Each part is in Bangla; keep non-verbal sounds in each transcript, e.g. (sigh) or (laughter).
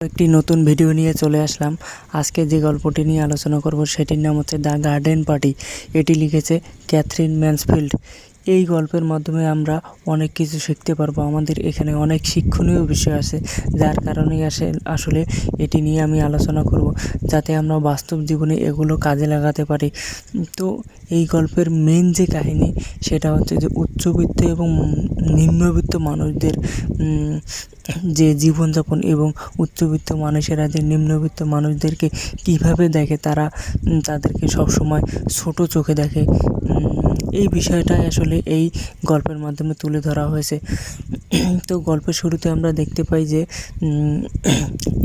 একটি নতুন ভিডিও নিয়ে চলে আসলাম। আজকে যে গল্পটি নিয়ে আলোচনা করব, সেটির নাম হচ্ছে দ্য গার্ডেন পার্টি এটি লিখেছে ক্যাথরিন ম্যান্সফিল্ড। এই গল্পের মাধ্যমে আমরা অনেক কিছু শিখতে পারব। আমাদের এখানে অনেক শিক্ষণীয় বিষয় আছে, যার কারণেই আসে, আসলে এটি নিয়ে আমি আলোচনা করব, যাতে আমরা বাস্তব জীবনে এগুলো কাজে লাগাতে পারি। তো এই গল্পের মেন যে কাহিনী, সেটা হচ্ছে যে উচ্চবিত্ত এবং নিম্নবিত্ত মানুষদের যে জীবনযাপন এবং উচ্চবিত্ত মানুষেরা যে নিম্নবিত্ত মানুষদেরকে কীভাবে দেখে, তারা তাদেরকে সবসময় ছোট চোখে দেখে। এই বিষয়টাই আসলে এই গল্পের মাধ্যমে তুলে ধরা হয়েছে। তো গল্পের শুরুতে আমরা দেখতে পাই যে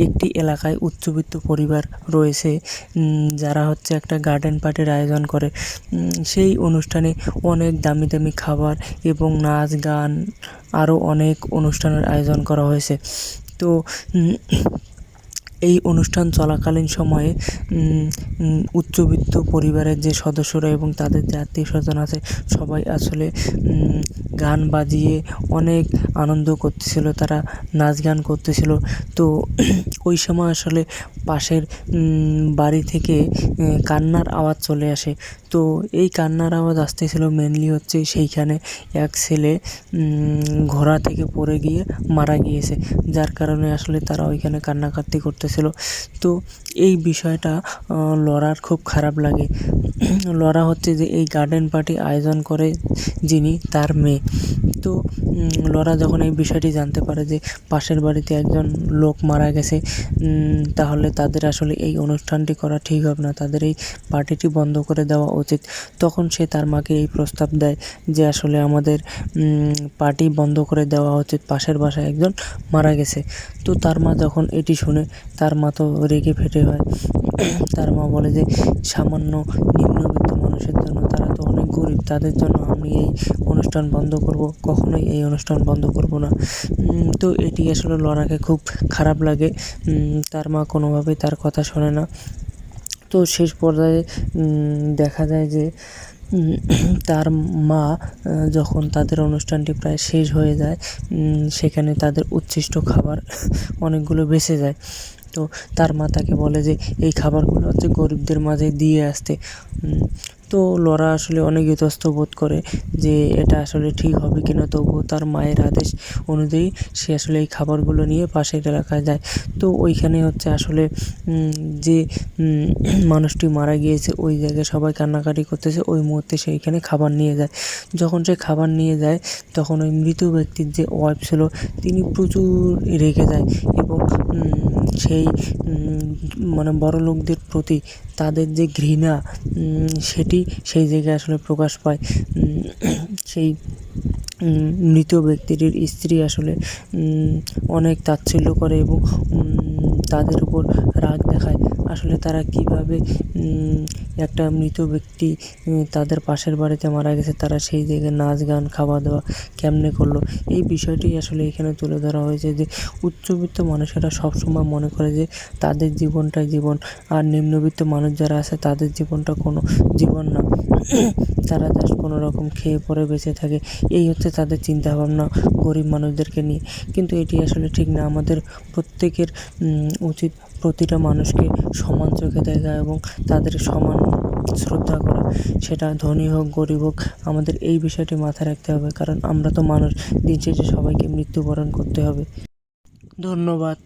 একটি এলাকায় উচ্চবিত্ত পরিবার রয়েছে যারা হচ্ছে একটা গার্ডেন পার্টির আয়োজন করে। সেই অনুষ্ঠানে অনেক দামি দামি খাবার এবং নাচ গান আরও অনেক অনুষ্ঠানের আয়োজন করা হয়েছে। তো এই অনুষ্ঠান চলাকালীন সময়ে উচ্চবিত্ত পরিবারের যে সদস্যরা এবং তাদের যে আত্মীয় স্বজন আছে, সবাই আসলে গান বাজিয়ে অনেক আনন্দ করতেছিল, তারা নাচ গান করতেছিল। তো ওই সময় আসলে পাশের বাড়ি থেকে কান্নার আওয়াজ চলে আসে। তো এই কান্নার আওয়াজ আসতেছিল মেনলি হচ্ছে সেইখানে এক ছেলে ঘোড়া থেকে পড়ে গিয়ে মারা গিয়েছে। যার কারণে আসলে তারা ওইখানে কান্নাকাটি করতেছিল। তো এই বিষয়টা লরার খুব খারাপ লাগে। লরা হচ্ছে যে এই গার্ডেন পার্টি আয়োজন করে যিনি তার মেয়ে। তো লরা যখন এই বিষয়টি জানতে পারে যে পাশের বাড়িতে একজন লোক মারা গেছে তাহলে তাদের আসলে এই অনুষ্ঠানটি করা ঠিক হবে না। তাদের এই পার্টিটি বন্ধ করে দেওয়া উচিত। তখন সে তার মাকে এই প্রস্তাব দেয় যে, আসলে আমাদের পার্টি বন্ধ করে দেওয়া উচিত। পাশের বাসায় একজন মারা গেছে। তো তার মা যখন এটি শুনে, তার মা তো রেগে ফেটে হয়। তার মা বলে যে, সামান্য নিম্নবিত্ত মানুষের জন্য তারা গরিব, তাদের জন্য আমি এই অনুষ্ঠান বন্ধ করব, কখনোই এই অনুষ্ঠান বন্ধ করব না। তো এটি আসলে লড়াকে খুব খারাপ লাগে। তার মা কোনোভাবেই তার কথা শোনে না। তো শেষ পর্যায়ে দেখা যায় যে তার মা যখন তাদের অনুষ্ঠানটি প্রায় শেষ হয়ে যায় সেখানে তাদের উচ্ছিষ্ট খাবার অনেকগুলো বেঁচে যায়। তো তার মা তাকে বলে যে, এই খাবারগুলো হচ্ছে গরিবদের মাঝে দিয়ে আসতে। তো লরা আসলে অনেক ইতস্ত বোধ করে যে এটা আসলে ঠিক হবে কিনা, তবুও তার মায়ের আদেশ অনুযায়ী সে আসলে এই খাবারগুলো নিয়ে পাশের এলাকায় যায়। তো ওইখানে হচ্ছে আসলে যে মানুষটি মারা গিয়েছে, ওই জায়গায় সবাই কান্নাকাটি করতেছে, ওই মুহূর্তে সেইখানে খাবার নিয়ে যায়। যখন সে খাবার নিয়ে যায়, তখন ওই মৃত ব্যক্তির যে ওয়াইফ ছিল, তিনি প্রচুর রেগে যায় এবং সেই মানে বড় লোকদের প্রতি তাদের যে ঘৃণা সেটি সেই জায়গায় আসলে প্রকাশ পায়। সেই মৃত ব্যক্তিটির স্ত্রী আসলে অনেক তাচ্ছিল্য করে এবং তাদের উপর রাগ দেখায়। আসলে তারা কীভাবে একটা মৃত ব্যক্তি তাদের পাশের বাড়িতে মারা গেছে, তারা সেই জায়গায় নাচ গান খাওয়া দাওয়া কেমনে করল? এই বিষয়টি আসলে এখানে তুলে ধরা হয়েছে যে, উচ্চবিত্ত মানুষেরা সবসময় মনে করে যে, তাদের জীবনটাই জীবন। আর নিম্নবিত্ত মানুষ যারা আছে, তাদের জীবনটা কোনো জীবন না। (clears throat) তারা জাস্ট কোনো রকম খেয়ে পরে বেঁচে থাকে। এই হচ্ছে তাদের চিন্তাভাবনা গরিব মানুষদেরকে নিয়ে। কিন্তু এটি আসলে ঠিক না। আমাদের প্রত্যেকের উচিত প্রতিটা মানুষকে সমান চোখে দেখা এবং তাদের সমান শ্রদ্ধা করা। সেটা ধনী হোক, গরিব হোক, আমাদের এই বিষয়টি মাথায় রাখতে হবে। কারণ আমরা তো মানুষ, দিন শেষে সবাইকে মৃত্যুবরণ করতে হবে। ধন্যবাদ।